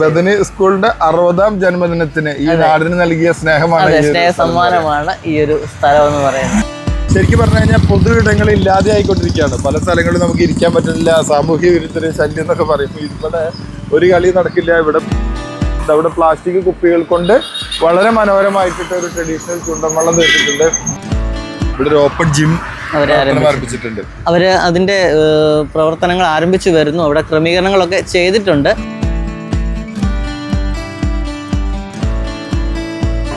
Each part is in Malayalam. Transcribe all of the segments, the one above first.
ബദനി സ്കൂളിന്റെ അറുപതാം ജന്മദിനത്തിന് ഈ നാടിന് നൽകിയ സ്നേഹമാണ് സ്നേഹസമ്മാനമാണ് ഈ ഒരു സ്നേഹ സമ്മാനമാണ് ഈ ഒരു സ്ഥലം എന്ന് പറയുന്നത്. ശരിക്കും പറഞ്ഞു കഴിഞ്ഞാൽ പൊതു ഇടങ്ങൾ ഇല്ലാതെ ആയിക്കൊണ്ടിരിക്കുകയാണ്. പല സ്ഥലങ്ങളിലും നമുക്ക് ഇരിക്കാൻ പറ്റുന്നില്ല സാമൂഹ്യ വിരുദ്ധര് ശല്യം എന്നൊക്കെ പറയും ഇവിടെ ഒരു കളി നടക്കില്ല. ഇവിടെ അവിടെ പ്ലാസ്റ്റിക് കുപ്പികൾ കൊണ്ട് വളരെ മനോഹരമായിട്ടിട്ട് ഒരു ട്രഡീഷണൽ ചുണ്ടൻവള്ളം തീർത്തിട്ടുണ്ട് ഇവിടെ ഒരു ഓപ്പൺ ജിം അവർ അതിന്റെ പ്രവർത്തനങ്ങൾ ആരംഭിച്ചു വരുന്നു. അവിടെ ക്രമീകരണങ്ങളൊക്കെ ചെയ്തിട്ടുണ്ട്.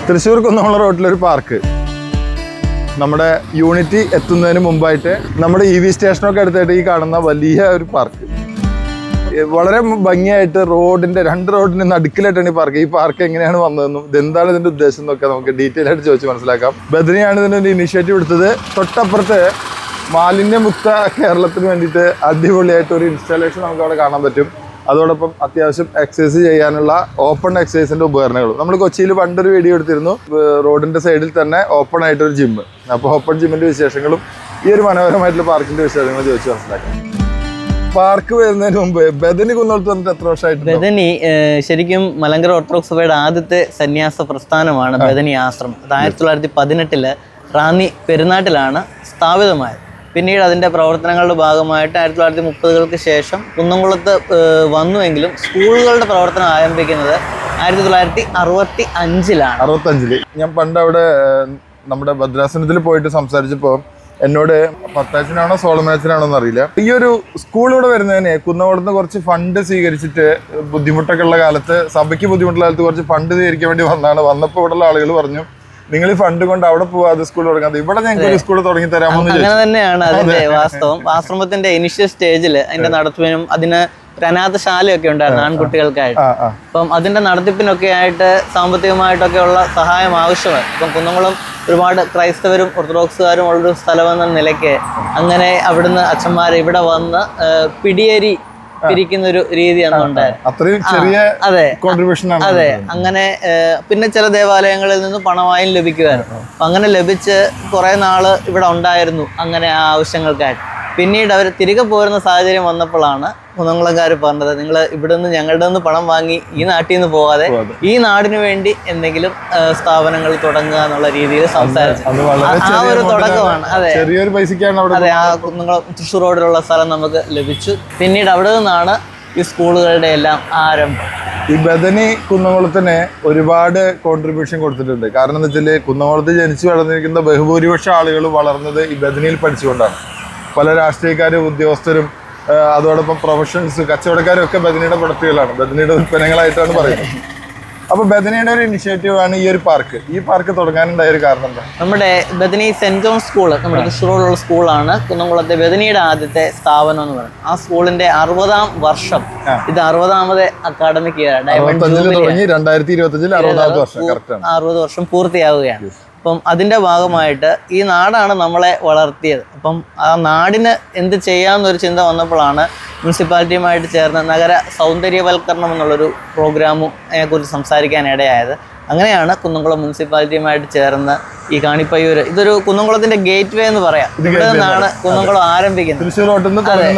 തൃശ്ശൂർ കുന്നോള റോഡിലൊരു പാർക്ക്. നമ്മുടെ യൂണിറ്റി എത്തുന്നതിന് മുമ്പായിട്ട് നമ്മുടെ ഇ വി സ്റ്റേഷനൊക്കെ അടുത്തായിട്ട് ഈ കാണുന്ന വലിയ ഒരു പാർക്ക്. വളരെ ഭംഗിയായിട്ട് റോഡിന്റെ രണ്ട് റോഡിന്റെ നടുക്കിലായിട്ടാണ് ഈ പാർക്ക്. ഈ പാർക്ക് എങ്ങനെയാണ് വന്നതെന്നും ഇതെന്താണ് ഇതിന്റെ ഉദ്ദേശം എന്നൊക്കെ നമുക്ക് ഡീറ്റെയിൽ ആയിട്ട് ചോദിച്ച് മനസ്സിലാക്കാം. ബദ്രിയാണ് ഇതിനൊരു ഇനിഷ്യേറ്റീവ് എടുത്തത്. തൊട്ടപ്പുറത്ത് മാലിന്യമുക്ത കേരളത്തിന് വേണ്ടിയിട്ട് അടിപൊളിയായിട്ട് ഒരു ഇൻസ്റ്റാളേഷൻ നമുക്ക് അവിടെ കാണാൻ പറ്റും. അതോടൊപ്പം അത്യാവശ്യം എക്സസൈസ് ചെയ്യാനുള്ള ഓപ്പൺ എക്സസൈസിന്റെ ഉപകരണങ്ങളും. നമ്മൾ കൊച്ചിയിൽ പണ്ടൊരു വീഡിയോ എടുത്തിരുന്നു. റോഡിന്റെ സൈഡിൽ തന്നെ ഓപ്പൺ ആയിട്ടൊരു ജിമ്മ് അപ്പോൾ ഓപ്പൺ ജിമ്മിന്റെ വിശേഷങ്ങളും ഈ ഒരു മനോഹരമായിട്ടുള്ള പാർക്കിന്റെ വിശേഷങ്ങളും ചോദിച്ച് മനസ്സിലാക്കാം. പാർക്ക് വരുന്നതിന് മുമ്പ് ബദനി കുന്നോളത്ത് വന്നിട്ട് എത്ര വർഷമായിട്ട് ബദനി ശരിക്കും മലങ്കര ഓർത്തഡോക്സ് സഭയുടെ ആദ്യത്തെ സന്യാസ പ്രസ്ഥാനമാണ് ബദനി ആശ്രമം. അത് ആയിരത്തി തൊള്ളായിരത്തി പതിനെട്ടിൽ റാന്നി പെരുന്നാട്ടിലാണ് സ്ഥാപിതമായത്. പിന്നീട് അതിന്റെ പ്രവർത്തനങ്ങളുടെ ഭാഗമായിട്ട് ആയിരത്തി തൊള്ളായിരത്തി മുപ്പതുകൾക്ക് ശേഷം കുന്നംകുളത്ത് വന്നുവെങ്കിലും സ്കൂളുകളുടെ പ്രവർത്തനം ആരംഭിക്കുന്നത് ആയിരത്തി തൊള്ളായിരത്തി അറുപത്തി അഞ്ചിലാണ് അറുപത്തഞ്ചിൽ. ഞാൻ പണ്ട് അവിടെ നമ്മുടെ ഭദ്രാസനത്തിൽ പോയിട്ട് സംസാരിച്ചപ്പോൾ എന്നോട് പത്താച്ചനാണോ സോളമനച്ചനാണോ എന്നറിയില്ല ഈ ഒരു സ്കൂൾ ഇവിടെ വരുന്നതിന് കുന്നകുളത്ത് കുറച്ച് ഫണ്ട് സ്വീകരിച്ചിട്ട് ബുദ്ധിമുട്ടൊക്കെ ഉള്ള കാലത്ത് സഭയ്ക്ക് ബുദ്ധിമുട്ടുള്ള കാലത്ത് കുറച്ച് ഫണ്ട് സ്വീകരിക്കാൻ വേണ്ടി വന്നാണ്. വന്നപ്പോൾ ഇവിടെയുള്ള ആളുകൾ പറഞ്ഞു നിങ്ങൾ ഈ ഫണ്ട് കൊണ്ട് അവിടെ പോവാതെ സ്കൂൾ തുടങ്ങാതെ ഇവിടെ ഞങ്ങൾക്ക് ഒരു സ്കൂൾ തുടങ്ങി തരാമെന്ന് ചോദിച്ചു അങ്ങനെ തന്നെയാണ് അതിന്റെ വാസ്തവം. ആശ്രമത്തിന്റെ ഇനിഷ്യൽ സ്റ്റേജിൽ അതിന്റെ നടത്തിപ്പിനും അതിന് ഒരു അനാഥശാലയൊക്കെ ഉണ്ടായിരുന്നു ആൺകുട്ടികൾക്കായിട്ട്. അപ്പം അതിന്റെ നടത്തിപ്പിനൊക്കെ ആയിട്ട് സാമ്പത്തികമായിട്ടൊക്കെ ഉള്ള സഹായം ആവശ്യമാണ്. ഇപ്പം കുന്നംകുളം ഒരുപാട് ക്രൈസ്തവരും ഓർത്തഡോക്സുകാരും ഉള്ളൊരു സ്ഥലമെന്ന നിലയ്ക്ക് അങ്ങനെ അവിടുന്ന് അച്ഛന്മാർ ഇവിടെ വന്ന് പിടിയേരി പിരിക്കുന്ന ഒരു രീതിയാണ് അത്രയും ചെറിയ അതെ. കോൺട്രിബ്യൂഷൻ ആണ് അതെ. അങ്ങനെ പിന്നെ ചില ദേവാലയങ്ങളിൽ നിന്ന് പണമായും ലഭിക്കുമായിരുന്നു അങ്ങനെ ലഭിച്ച് കുറെ നാൾ ഇവിടെ ഉണ്ടായിരുന്നു അങ്ങനെ ആ ആവശ്യങ്ങൾക്കായിട്ട്. പിന്നീട് അവർ തിരികെ പോരുന്ന സാഹചര്യം വന്നപ്പോഴാണ് കുന്നംകുളംകാർ പറഞ്ഞത് നിങ്ങൾ ഇവിടെ നിന്ന് ഞങ്ങളുടെ നിന്ന് പണം വാങ്ങി ഈ നാട്ടിൽ നിന്ന് പോകാതെ. ഈ നാടിനു വേണ്ടി എന്തെങ്കിലും സ്ഥാപനങ്ങൾ തുടങ്ങുക എന്നുള്ള രീതിയിൽ സംസാരിച്ചു. ആ- ഒരു തുടക്കമാണ്. അതെ. ചെറിയൊരു പൈസക്കാണ് അതെ ആ കുന്നംകുളം തൃശ്ശൂർ റോഡിലുള്ള സ്ഥലം നമുക്ക് ലഭിച്ചു. പിന്നീട് അവിടെ നിന്നാണ് ഈ സ്കൂളുകളുടെ എല്ലാം ആരംഭം. ഈ ബദനി കുന്നംകുളത്തിന് ഒരുപാട് കോൺട്രിബ്യൂഷൻ കൊടുത്തിട്ടുണ്ട്. കാരണം എന്താ വെച്ചാൽ കുന്നംകുളത്ത് ജനിച്ചു വളർന്നിരിക്കുന്ന ബഹുഭൂരിപക്ഷം ആളുകൾ വളർന്നത് ഈ ബദനിയിൽ പഠിച്ചുകൊണ്ടാണ്. പല രാഷ്ട്രീയക്കാരും ഉദ്യോഗസ്ഥരും അതോടൊപ്പം പ്രൊഫഷണൽസ് കച്ചവടക്കാരും ഒക്കെ ബദനിയുടെ പ്രൊഡക്റ്റുകളാണ് ബദനിയുടെ ഉൽപ്പന്നങ്ങളായിട്ടാണ് പറയുന്നത്. അപ്പോൾ ബദനിയുടെ ഒരു ഇനിഷ്യേറ്റീവ് ആണ് ഈ ഒരു പാർക്ക്. ഈ പാർക്ക് തുടങ്ങാനുണ്ടായ ഒരു കാരണം എന്താ? നമ്മുടെ ബദനി സെന്റ് ജോൺ സ്കൂൾ നമ്മുടെ തൃശ്ശൂരിലുള്ള സ്കൂളാണ് കുന്നംകുളത്തെ ബദനിയുടെ ആദ്യത്തെ സ്ഥാപനം എന്ന് പറയുന്നത്. ആ സ്കൂളിന്റെ അറുപതാം വർഷം. ഇത് അറുപതാമത് അക്കാഡമിക് ഇയർ ഡയമണ്ട് അറുപത് വർഷം പൂർത്തിയാവുകയാണ്. അപ്പം അതിന്റെ ഭാഗമായിട്ട് ഈ നാടാണ് നമ്മളെ വളർത്തിയത്. അപ്പം ആ നാടിന് എന്ത് ചെയ്യാമെന്നൊരു ചിന്ത വന്നപ്പോഴാണ് മുനിസിപ്പാലിറ്റിയുമായിട്ട് ചേർന്ന് നഗര സൗന്ദര്യവൽക്കരണം എന്നുള്ളൊരു പ്രോഗ്രാമും കുറിച്ച് സംസാരിക്കാനിടയായത്. അങ്ങനെയാണ് കുന്നംകുളം മുനിസിപ്പാലിറ്റിയുമായിട്ട് ചേർന്ന് ഈ കാണിപ്പയ്യൂര്. ഇതൊരു കുന്നംകുളത്തിന്റെ ഗേറ്റ് വേ എന്ന് പറയാം. ഇവിടെ നിന്നാണ് കുന്നംകുളം ആരംഭിക്കുന്നത്. അതെ.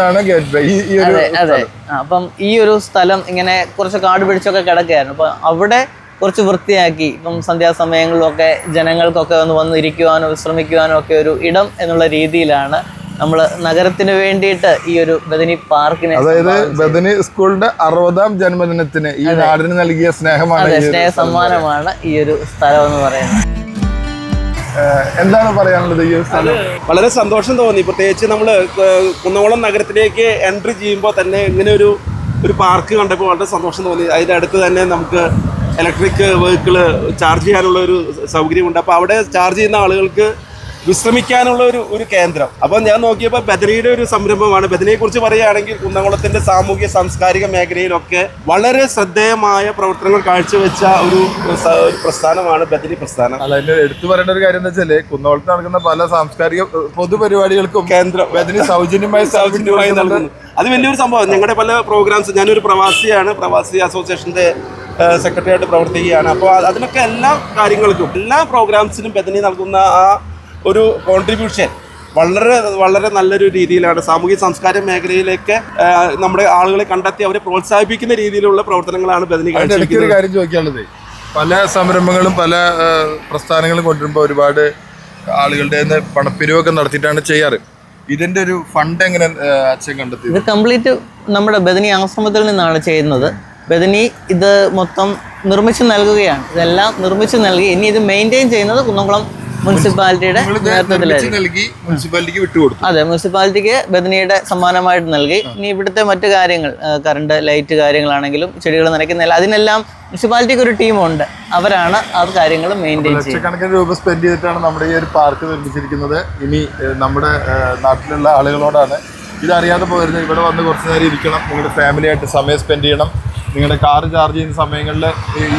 അതെ അപ്പം ഈ ഒരു സ്ഥലം ഇങ്ങനെ കുറച്ച് കാട് പിടിച്ചൊക്കെ കിടക്കുകയായിരുന്നു. അപ്പം അവിടെ കുറച്ച് വൃത്തിയാക്കി ഇപ്പം സന്ധ്യാസമയങ്ങളിലൊക്കെ ജനങ്ങൾക്കൊക്കെ ഒന്ന് വന്ന് ഇരിക്കുവാനോ വിശ്രമിക്കുവാനോ ഒക്കെ ഒരു ഇടം എന്നുള്ള രീതിയിലാണ് നമ്മൾ നഗരത്തിന് വേണ്ടിയിട്ട് ഈ ഒരു ബദനി പാർക്കിനെ അതായത് ബദനി സ്കൂളിന്റെ അറുപതാം ജന്മദിനത്തിന് ഈ നാടിന് നൽകിയ സ്നേഹമാണ് സ്നേഹ സമ്മാനമാണ് ഈ ഒരു സ്ഥലം എന്ന് പറയുന്നത് എന്താണ് പറയാനുള്ളത് ഈ ഒരു സ്ഥലം? വളരെ സന്തോഷം തോന്നി. പ്രത്യേകിച്ച് നമ്മൾ കുന്നംകുളം നഗരത്തിലേക്ക് എൻട്രി ചെയ്യുമ്പോൾ തന്നെ ഇങ്ങനെ ഒരു ഒരു പാർക്ക് കണ്ടപ്പോൾ വളരെ സന്തോഷം തോന്നി. അതിന്റെ അടുത്ത് തന്നെ നമുക്ക് ഇലക്ട്രിക് വെഹിക്കിൾ ചാർജ് ചെയ്യാനുള്ള ഒരു സൗകര്യമുണ്ട്. അപ്പോൾ അവിടെ ചാർജ് ചെയ്യുന്ന ആളുകൾക്ക് വിശ്രമിക്കാനുള്ള ഒരു ഒരു കേന്ദ്രം. അപ്പോൾ ഞാൻ നോക്കിയപ്പോൾ ബദനിയുടെ ഒരു സംരംഭമാണ്. ബദനിയെക്കുറിച്ച് പറയുകയാണെങ്കിൽ കുന്നംകുളത്തിന്റെ സാമൂഹ്യ സാംസ്കാരിക മേഖലയിലൊക്കെ വളരെ ശ്രദ്ധേയമായ പ്രവർത്തനങ്ങൾ കാഴ്ചവെച്ച ഒരു പ്രസ്ഥാനമാണ് ബദനി പ്രസ്ഥാനം. അല്ല അതിന്റെ എടുത്തു പറയേണ്ട ഒരു കാര്യം എന്ന് വെച്ചാൽ കുന്നംകുളത്ത് നടക്കുന്ന പല സാംസ്കാരിക പൊതുപരിപാടികൾക്കും കേന്ദ്രം. ബദനി സൗജന്യമായി സൗജന്യമായി നൽകുന്നു. അത് വലിയൊരു സംഭവം. ഞങ്ങളുടെ പല പ്രോഗ്രാംസ് ഞാനൊരു പ്രവാസിയാണ്. പ്രവാസി അസോസിയേഷന്റെ സെക്രട്ടറി ആയിട്ട് പ്രവർത്തിക്കുകയാണ്. അപ്പോൾ അതിനൊക്കെ എല്ലാ കാര്യങ്ങൾക്കും എല്ലാ പ്രോഗ്രാംസിനും ബദനി നൽകുന്ന ആ ഒരു കോൺട്രിബ്യൂഷൻ വളരെ വളരെ നല്ലൊരു രീതിയിലാണ്. സാമൂഹ്യ സാംസ്കാരിക മേഖലയിലേക്ക് നമ്മുടെ ആളുകളെ കണ്ടെത്തി അവരെ പ്രോത്സാഹിപ്പിക്കുന്ന രീതിയിലുള്ള പ്രവർത്തനങ്ങളാണ് ബദനി കാര്യം ചോദിക്കാനുള്ളത്. പല സംരംഭങ്ങളും പല പ്രസ്ഥാനങ്ങളും കൊണ്ടുവരുമ്പോൾ ഒരുപാട് ആളുകളുടെ പണപ്പിരിവൊക്കെ നടത്തിയിട്ടാണ് ചെയ്യാറ്. ഇതിന്റെ ഒരു ഫണ്ട് എങ്ങനെ അച്ഛൻ കണ്ടെത്തി ഇത് കംപ്ലീറ്റ് നമ്മുടെ ബദനി ആശ്രമത്തിൽ നിന്നാണ് ചെയ്യുന്നത്. ബദനി ഇത് മൊത്തം നിർമ്മിച്ച് നൽകുകയാണ്. ഇതെല്ലാം നിർമ്മിച്ച് നൽകി. ഇനി ഇത് മെയിന്റെയിൻ ചെയ്യുന്നത് കുന്നംകുളം മുനിസിപ്പാലിറ്റിയുടെ വിട്ടുകൊടുത്തു അതെ മുനിസിപ്പാലിറ്റിക്ക് ബദനിയുടെ സമ്മാനമായിട്ട് നൽകി. ഇനി ഇവിടുത്തെ മറ്റു കാര്യങ്ങൾ കറണ്ട് ലൈറ്റ് കാര്യങ്ങളാണെങ്കിലും ചെടികൾ നനയ്ക്കുന്നില്ല അതിനെല്ലാം മുനിസിപ്പാലിറ്റിക്ക് ഒരു ടീമുണ്ട്. അവരാണ് ആ കാര്യങ്ങൾ മെയിന്റെയിൻ ചെയ്യുന്നത്. ലക്ഷക്കണക്കിന് രൂപ സ്പെൻഡ് ചെയ്തിട്ടാണ് നമ്മുടെ ഈ ഒരു പാർക്ക് നിർമ്മിച്ചിരിക്കുന്നത്. ഇനി നമ്മുടെ നാട്ടിലുള്ള ആളുകളോടാണ് ഇതറിയാതെ പോയിരുന്നു ഇവിടെ വന്ന് കുറച്ച് നേരം ഇരിക്കണം. നിങ്ങളുടെ ഫാമിലിയായിട്ട് സമയം സ്പെൻഡ് ചെയ്യണം. നിങ്ങളുടെ കാർ ചാർജ് ചെയ്യുന്ന സമയങ്ങളിൽ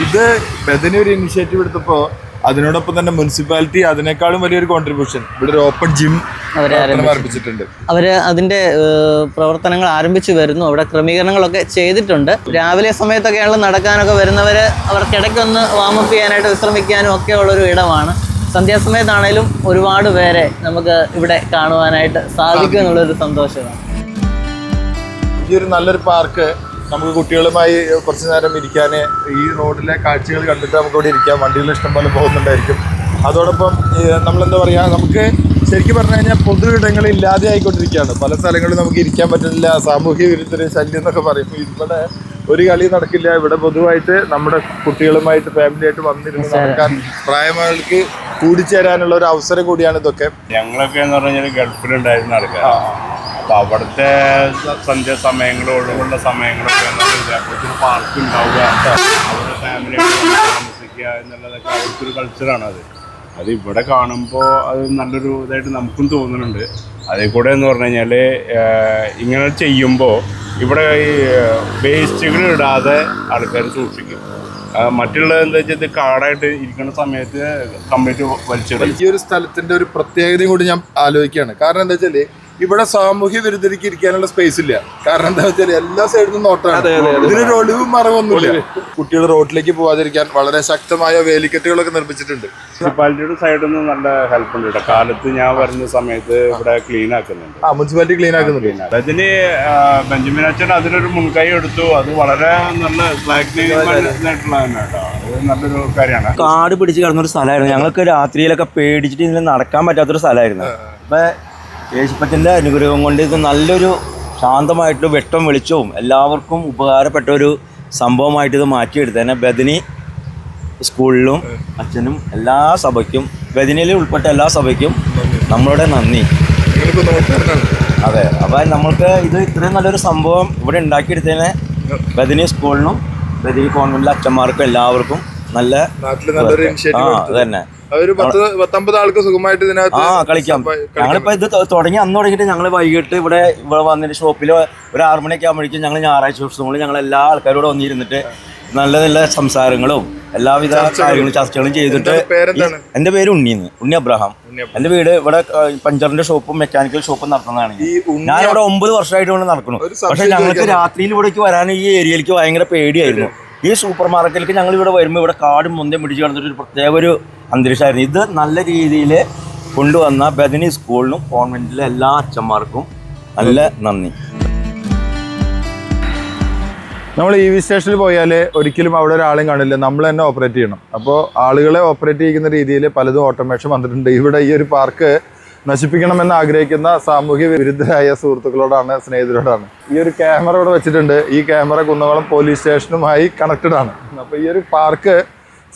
ഇത് ബദനി ഒരു ഇനിഷ്യേറ്റീവ് എടുത്തപ്പോൾ അതിനോടൊപ്പം തന്നെ മുനിസിപ്പാലിറ്റി അതിനേക്കാളും വലിയൊരു കോൺട്രിബ്യൂഷൻ ഇവിടെ ഒരു ഓപ്പൺ ജിം ആരംഭിച്ചിട്ടുണ്ട് അവർ അതിന്റെ പ്രവർത്തനങ്ങൾ ആരംഭിച്ചു വരുന്നു. അവിടെ ക്രമീകരണങ്ങളൊക്കെ ചെയ്തിട്ടുണ്ട്. രാവിലെ സമയത്തൊക്കെയാണ് നടക്കാനൊക്കെ വരുന്നവർ അവർക്കിടയ്ക്കൊന്ന് വാമപ്പ് ചെയ്യാനായിട്ട് വിശ്രമിക്കാനും ഒക്കെ ഉള്ളൊരു ഇടമാണ്. സന്ധ്യാസമയത്താണേലും ഒരുപാട് പേരെ നമുക്ക് ഇവിടെ കാണുവാനായിട്ട് സാധിക്കും എന്നുള്ളൊരു സന്തോഷമാണ്. ഈ ഒരു നല്ലൊരു പാർക്ക് നമുക്ക് കുട്ടികളുമായി കുറച്ച് നേരം ഇരിക്കാൻ ഈ റോഡിലെ കാഴ്ചകൾ കണ്ടിട്ട് നമുക്ക് ഇവിടെ ഇരിക്കാം. വണ്ടികൾ ഇഷ്ടംപോലെ പോകുന്നുണ്ടായിരിക്കും. അതോടൊപ്പം നമ്മളെന്താ പറയുക നമുക്ക് ശരിക്കും പറഞ്ഞു കഴിഞ്ഞാൽ പൊതു ഇടങ്ങൾ ഇല്ലാതെ ആയിക്കൊണ്ടിരിക്കുകയാണ്. പല സ്ഥലങ്ങളിലും നമുക്ക് ഇരിക്കാൻ പറ്റുന്നില്ല. സാമൂഹ്യ വിരുദ്ധര് ശല്യം എന്നൊക്കെ പറയും. ഇവിടെ ഒരു കളി നടക്കില്ല. ഇവിടെ പൊതുവായിട്ട് നമ്മുടെ കുട്ടികളുമായിട്ട് ഫാമിലി ആയിട്ട് വന്നിരുന്ന് നടക്കാൻ പ്രായമായവർക്ക് കൂടിച്ചേരാനുള്ള ഒരു അവസരം കൂടിയാണ് ഇതൊക്കെ. ഞങ്ങളൊക്കെ എന്ന് പറഞ്ഞാൽ ഗൾഫിലുണ്ടായിരുന്ന ആൾക്കാർ അപ്പൊ അവിടുത്തെ സന്ധ്യ സമയങ്ങൾ ഒഴിവുള്ള സമയങ്ങളൊക്കെ ഒരു പാർക്ക് ഉണ്ടാവുക. അവരുടെ ഫാമിലി താമസിക്കുക എന്നുള്ളതൊക്കെ ഒരു കൾച്ചറാണ് അത്. അത് ഇവിടെ കാണുമ്പോൾ അത് നല്ലൊരു ഇതായിട്ട് നമുക്കും തോന്നുന്നുണ്ട്. അതിൽ കൂടെ എന്ന് പറഞ്ഞു കഴിഞ്ഞാൽ ഇങ്ങനെ ചെയ്യുമ്പോൾ ഇവിടെ ഈ വേസ്റ്റുകൾ ഇടാതെ ആൾക്കാർ സൂക്ഷിക്കും. മറ്റുള്ള എന്താ വെച്ചാൽ ഇത് കാടായിട്ട് ഇരിക്കുന്ന സമയത്ത് കംപ്ലീറ്റ് വലിച്ചിടും. ഈ ഒരു സ്ഥലത്തിന്റെ ഒരു പ്രത്യേകതയും കൂടി ഞാൻ ആലോചിക്കുകയാണ്. കാരണം എന്താ വെച്ചാൽ ഇവിടെ സാമൂഹ്യ വിരുദ്ധരിക്ക് ഇരിക്കാനുള്ള സ്പേസ് ഇല്ല. കാരണം എന്താ വെച്ചാൽ എല്ലാ സൈഡിലും നിന്നും നോട്ടാണ്. ഇതിനൊരു ഒളിവും മറവൊന്നുമില്ല. കുട്ടികൾ റോഡിലേക്ക് പോവാതിരിക്കാൻ വളരെ ശക്തമായ വേലിക്കെട്ടുകളൊക്കെ നിർമ്മിച്ചിട്ടുണ്ട്. മുനിസിപ്പാലിറ്റിയുടെ സൈഡിൽ നിന്ന് നല്ല ഹെൽപ്പ് ഉണ്ട് കേട്ടോ. കാലത്ത് ഞാൻ വരുന്ന സമയത്ത് ഇവിടെ ക്ലീൻ ആക്കുന്നുണ്ട്. ആ മുനിസിപ്പാലിറ്റി ക്ലീൻ ആക്കുന്നുണ്ട്. അതിന് ബെഞ്ചമിൻ അച്ഛൻ അതിനൊരു മുൻകൈ എടുത്തു. അത് വളരെ നല്ല ആയിട്ടുള്ളതാണ് കേട്ടോ. നല്ലൊരു കാര്യമാണ്. കാട് പിടിച്ച് കിടന്നൊരു സ്ഥലമായിരുന്നു. ഞങ്ങൾക്ക് രാത്രിയിലൊക്കെ പേടിച്ചിട്ട് ഇതിൽ നടക്കാൻ പറ്റാത്തൊരു സ്ഥലമായിരുന്നു. അപ്പൊ യേശുപ്പത്തിന്റെ അനുഗ്രഹം കൊണ്ട് ഇത് നല്ലൊരു ശാന്തമായിട്ട് വെട്ടം വെളിച്ചവും എല്ലാവർക്കും ഉപകാരപ്പെട്ട ഒരു സംഭവമായിട്ട് ഇത് മാറ്റിയെടുത്തേനെ ബദിനി സ്കൂളിലും അച്ഛനും എല്ലാ സഭയ്ക്കും ബദിനിയിൽ ഉൾപ്പെട്ട എല്ലാ സഭയ്ക്കും നമ്മളുടെ നന്ദി. അതെ അപ്പോൾ നമ്മൾക്ക് ഇത് ഇത്രയും നല്ലൊരു സംഭവം ഇവിടെ ഉണ്ടാക്കിയെടുത്തതിനെ ബദിനി സ്കൂളിനും ബദിനി കോൺവെന്റിലെ അച്ഛന്മാർക്കും എല്ലാവർക്കും നല്ല ആ അത് തന്നെ. ഒരു പത്ത് പത്തൊമ്പത് ആൾക്ക് സുഖമായിട്ട് ഇതിനകത്ത് ആ കളിക്കാം. കളിക്കാൻ ഞങ്ങളിപ്പോ ഇത് തുടങ്ങി അന്ന് തുടങ്ങിയിട്ട് ഞങ്ങൾ വൈകിട്ട് ഇവിടെ ഇവിടെ വന്നിട്ട് ഷോപ്പിൽ ഒരു ആറു മണിയൊക്കെ ആകുമ്പോഴേക്കും ഞങ്ങൾ ഞായറാഴ്ച ദിവസങ്ങളിൽ ഞങ്ങൾ എല്ലാ ആൾക്കാരോടും വന്നിരുന്നിട്ട് നല്ല നല്ല സംസാരങ്ങളും എല്ലാവിധ കാര്യങ്ങളും ചർച്ചകളും ചെയ്തിട്ട് എന്റെ പേര് ഉണ്ണിന്ന് ഉണ്ണി അബ്രഹാം. എന്റെ വീട് ഇവിടെ പഞ്ചറിന്റെ ഷോപ്പും മെക്കാനിക്കൽ ഷോപ്പും നടത്തുന്നതാണ് ഞാൻ. ഇവിടെ ഒമ്പത് വർഷമായിട്ട് ഇവിടെ നടക്കുന്നു. പക്ഷെ ഞങ്ങൾക്ക് രാത്രിയിൽ ഇവിടേക്ക് വരാൻ ഈ ഏരിയയിലേക്ക് ഭയങ്കര പേടിയായിരുന്നു. ഈ സൂപ്പർ മാർക്കറ്റിലേക്ക് ഞങ്ങൾ ഇവിടെ വരുമ്പോൾ ഇവിടെ കാടും മുന്തയും പിടിച്ച് കിടന്നിട്ട് ഒരു പ്രത്യേക ഒരു അന്തരീക്ഷമായിരുന്നു. ഇത് നല്ല രീതിയിൽ കൊണ്ടുവന്ന ബദനി സ്കൂളിനും കോൺവെന്റിലെ എല്ലാ അച്ഛന്മാർക്കും നല്ല നന്ദി. നമ്മൾ ഇ വി സ്റ്റേഷനിൽ പോയാൽ ഒരിക്കലും അവിടെ ഒരാളും കാണില്ല. നമ്മൾ തന്നെ ഓപ്പറേറ്റ് ചെയ്യണം. അപ്പോൾ ആളുകളെ ഓപ്പറേറ്റ് ചെയ്യുന്ന രീതിയിൽ പലതും ഓട്ടോമേഷൻ വന്നിട്ടുണ്ട്. ഇവിടെ ഈ ഒരു പാർക്ക് നശിപ്പിക്കണമെന്ന് ആഗ്രഹിക്കുന്ന സാമൂഹ്യ വിരുദ്ധരായ സുഹൃത്തുക്കളോടാണ് സ്നേഹിതരോടാണ്. ഈ ഒരു ക്യാമറ ഇവിടെ വെച്ചിട്ടുണ്ട്. ഈ ക്യാമറ കുന്നകുളം പോലീസ് സ്റ്റേഷനുമായി കണക്റ്റഡ് ആണ്. അപ്പോൾ ഈ ഒരു പാർക്ക്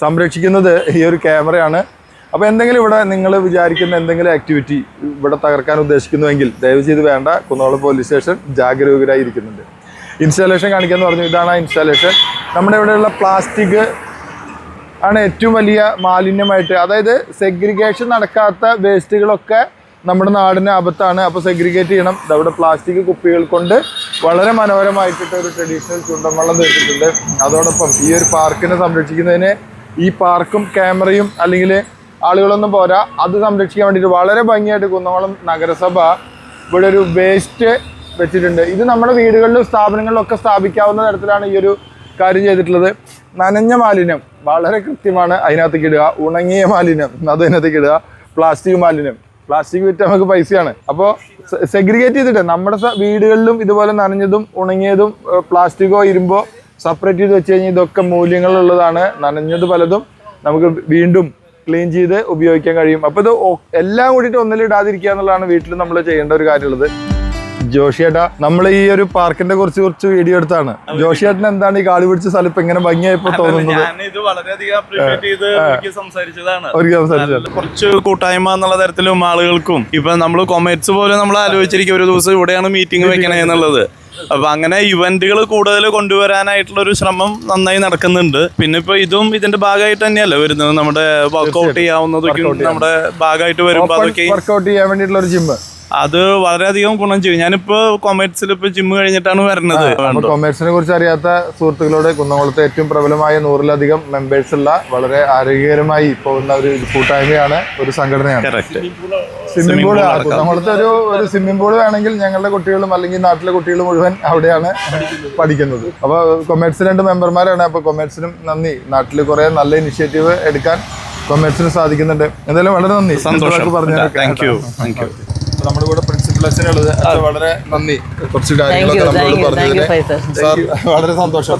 സംരക്ഷിക്കുന്നത് ഈ ഒരു ക്യാമറയാണ്. അപ്പോൾ എന്തെങ്കിലും ഇവിടെ നിങ്ങൾ വിചാരിക്കുന്ന എന്തെങ്കിലും ആക്ടിവിറ്റി ഇവിടെ തകർക്കാൻ ഉദ്ദേശിക്കുന്നുവെങ്കിൽ ദയവ് ചെയ്ത് വേണ്ട. കുന്നകുളം പോലീസ് സ്റ്റേഷൻ ജാഗരൂകരായി ഇരിക്കുന്നുണ്ട് ഇൻസ്റ്റാലേഷൻ കാണിക്കാന്ന് പറഞ്ഞു. ഇതാണ് ഇൻസ്റ്റാലേഷൻ നമ്മുടെ ഇവിടെയുള്ള പ്ലാസ്റ്റിക് ആണ് ഏറ്റവും വലിയ മാലിന്യമായിട്ട് അതായത് സെഗ്രിഗേഷൻ നടക്കാത്ത വേസ്റ്റുകളൊക്കെ നമ്മുടെ നാടിന് ആപത്താണ്. അപ്പോൾ സെഗ്രിഗേറ്റ് ചെയ്യണം. ഇതവിടെ പ്ലാസ്റ്റിക് കുപ്പികൾ കൊണ്ട് വളരെ മനോഹരമായിട്ടിട്ട് ഒരു ട്രഡീഷണൽ ചുണ്ടൻവള്ളം തീർത്തിട്ടുണ്ട് അതോടൊപ്പം ഈ ഒരു പാർക്കിനെ സംരക്ഷിക്കുന്നതിന് ഈ പാർക്കും ക്യാമറയും അല്ലെങ്കിൽ ആളുകളൊന്നും പോരാ. അത് സംരക്ഷിക്കാൻ വേണ്ടിയിട്ട് വളരെ ഭംഗിയായിട്ട് കുന്നംകുളം നഗരസഭ ഇവിടെ ഒരു വേസ്റ്റ് വെച്ചിട്ടുണ്ട്. ഇത് നമ്മുടെ വീടുകളിലും സ്ഥാപനങ്ങളിലും ഒക്കെ സ്ഥാപിക്കാവുന്ന തരത്തിലാണ് ഈ ഒരു കാര്യം ചെയ്തിട്ടുള്ളത്. നനഞ്ഞ മാലിന്യം വളരെ കൃത്യമാണ്. അതിനകത്തേക്ക് ഇടുക. ഉണങ്ങിയ മാലിന്യം. അത് അതിനകത്തേക്ക് ഇടുക. പ്ലാസ്റ്റിക് മാലിന്യം. പ്ലാസ്റ്റിക് വിറ്റ് നമുക്ക് പൈസയാണ്. അപ്പോൾ സെഗ്രിഗേറ്റ് ചെയ്തിട്ട് നമ്മുടെ വീടുകളിലും ഇതുപോലെ നനഞ്ഞതും ഉണങ്ങിയതും പ്ലാസ്റ്റിക്കോ ഇരുമ്പോ സെപ്പറേറ്റ് ചെയ്ത് വെച്ച് കഴിഞ്ഞാൽ ഇതൊക്കെ മൂല്യങ്ങളുള്ളതാണ്. നനഞ്ഞത് പലതും നമുക്ക് വീണ്ടും ക്ലീൻ ചെയ്ത് ഉപയോഗിക്കാൻ കഴിയും. അപ്പോൾ ഇത് എല്ലാം കൂടിയിട്ട് ഒന്നിലിടാതിരിക്കുക എന്നുള്ളതാണ് വീട്ടിൽ നമ്മൾ ചെയ്യേണ്ട ഒരു കാര്യമുള്ളത്. ജോഷിയേട്ടാ നമ്മൾ ഈ ഒരു പാർക്കിന്റെ കുറച്ച് കുറച്ച് വീഡിയോ എടുത്താണ്. ജോഷിയേട്ടൻ എന്താണ് ഈ കാളി പിടിച്ച സ്ഥലം ഇപ്പൊ എങ്ങനെ ഭംഗിയായപ്പോ തോന്നുന്നത്? സംസാരിച്ചതാണ്. കുറച്ച് കൂട്ടായ്മ എന്നുള്ള തരത്തിലും ആളുകൾക്കും ഇപ്പൊ നമ്മൾ കൊമേറ്റ്സ് പോലെ നമ്മൾ ആലോചിച്ചിരിക്കും ഒരു ദിവസം ഇവിടെയാണ് മീറ്റിംഗ് വെക്കണേ എന്നുള്ളത്. അപ്പൊ അങ്ങനെ ഇവന്റുകൾ കൂടുതൽ കൊണ്ടുവരാനായിട്ടുള്ള ഒരു ശ്രമം നന്നായി നടക്കുന്നുണ്ട്. പിന്നെ ഇപ്പൊ ഇതും ഇതിന്റെ ഭാഗമായിട്ട് തന്നെയല്ലേ വരുന്നത്? നമ്മുടെ വർക്ക്ഔട്ട് ചെയ്യാവുന്നതൊക്കെ നമ്മുടെ ഭാഗമായിട്ട് വരുമ്പോൾ അതൊക്കെ വർക്ക്ഔട്ട് ചെയ്യാൻ വേണ്ടിയിട്ടുള്ള ഒരു ജിമ്മ് അത് വളരെയധികം ഗുണം ചെയ്യും. ഞാനിപ്പോ കൊമേഴ്സിൽ ഇപ്പൊ ജിമ്മ് കഴിഞ്ഞിട്ടാണ് വരുന്നത്. കൊമേഴ്സിനെ കുറിച്ച് അറിയാത്ത സുഹൃത്തുക്കളോട് കുന്നംകുളത്തെ ഏറ്റവും പ്രബലമായ നൂറിലധികം മെമ്പേഴ്സ് ഉള്ള വളരെ ആരോഗ്യകരമായി പോകുന്ന ഒരു കൂട്ടായ്മയാണ് ഒരു സംഘടനയാണ്. സ്വിമ്മിംഗ് പൂൾ കുന്നംകുളത്തെ ഒരു ഒരു സ്വിമ്മിംഗ് പൂൾ വേണമെങ്കിൽ ഞങ്ങളുടെ കുട്ടികളും അല്ലെങ്കിൽ നാട്ടിലെ കുട്ടികളും മുഴുവൻ അവിടെയാണ് പഠിക്കുന്നത്. അപ്പൊ കൊമേഴ്സ് രണ്ട് മെമ്പർമാരാണ് അപ്പൊ കൊമേഴ്സിനും നന്ദി. നാട്ടിൽ കുറെ നല്ല ഇനിഷ്യേറ്റീവ് എടുക്കാൻ കൊമേഴ്സിന് സാധിക്കുന്നുണ്ട്. എന്തായാലും വളരെ നന്ദി. സന്തോഷം. പറഞ്ഞു താങ്ക് യു താങ്ക് യു നമ്മുടെ കൂടെ പ്രിൻസിപ്പൽ അച്ഛനുള്ളത്. വളരെ നന്ദി. കുറച്ച് കാര്യങ്ങളൊക്കെ നമ്മളോട് പറഞ്ഞതിന്. സാർ വളരെ സന്തോഷം.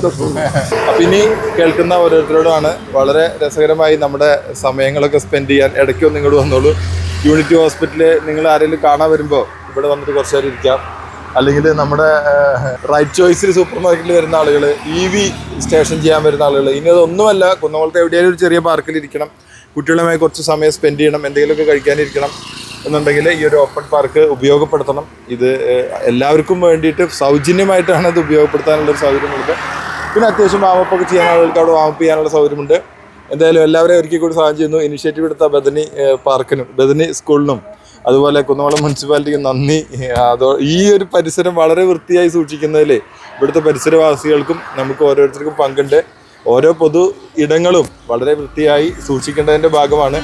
അപ്പൊ ഇനി കേൾക്കുന്ന ഓരോരുത്തരോടാണ് വളരെ രസകരമായി നമ്മുടെ സമയങ്ങളൊക്കെ സ്പെൻഡ് ചെയ്യാൻ ഇടയ്ക്ക് ഒന്ന് ഇങ്ങോട്ട് വന്നോളൂ. യൂണിറ്റി ഹോസ്പിറ്റലിൽ നിങ്ങൾ ആരെങ്കിലും കാണാൻ വരുമ്പോൾ ഇവിടെ വന്നിട്ട് കുറച്ച് നേരം ഇരിക്കാം. അല്ലെങ്കിൽ നമ്മുടെ റൈറ്റ് ചോയ്സിൽ സൂപ്പർ മാർക്കറ്റിൽ വരുന്ന ആളുകൾ ഇ വി സ്റ്റേഷൻ ചെയ്യാൻ വരുന്ന ആളുകൾ ഇനി അതൊന്നുമല്ല. കുന്നകുളത്ത് എവിടെയെങ്കിലും ഒരു ചെറിയ പാർക്കിൽ ഇരിക്കണം. കുട്ടികളുമായി കുറച്ച് സമയം സ്പെൻഡ് ചെയ്യണം. എന്തെങ്കിലുമൊക്കെ കഴിക്കാനിരിക്കണം. എന്നുണ്ടെങ്കിൽ ഈ ഒരു ഓപ്പൺ പാർക്ക് ഉപയോഗപ്പെടുത്തണം. ഇത് എല്ലാവർക്കും വേണ്ടിയിട്ട് സൗജന്യമായിട്ടാണ് ഇത് ഉപയോഗപ്പെടുത്താനുള്ള ഒരു സൗകര്യമുള്ളത്. പിന്നെ അത്യാവശ്യം വാമപ്പൊക്കെ ചെയ്യാൻ ആളുകൾക്ക് അവിടെ വാമപ്പ് ചെയ്യാനുള്ള സൗകര്യമുണ്ട്. എന്തായാലും എല്ലാവരെയും ഒരിക്കൽ കൂടി സഹായം ചെയ്യുന്നു. ഇനിഷ്യേറ്റീവ് എടുത്ത ബദനി പാർക്കിനും ബദനി സ്കൂളിനും അതുപോലെ കുന്നംകുളം മുനിസിപ്പാലിറ്റിക്ക് നന്ദി. അതോ ഈ ഒരു പരിസരം വളരെ വൃത്തിയായി സൂക്ഷിക്കുന്നതിൽ ഇവിടുത്തെ പരിസരവാസികൾക്കും നമുക്ക് ഓരോരുത്തർക്കും പങ്കുണ്ട്. ഓരോ പൊതു ഇടങ്ങളും വളരെ വൃത്തിയായി സൂക്ഷിക്കേണ്ടതിന്റെ ഭാഗമാണ്.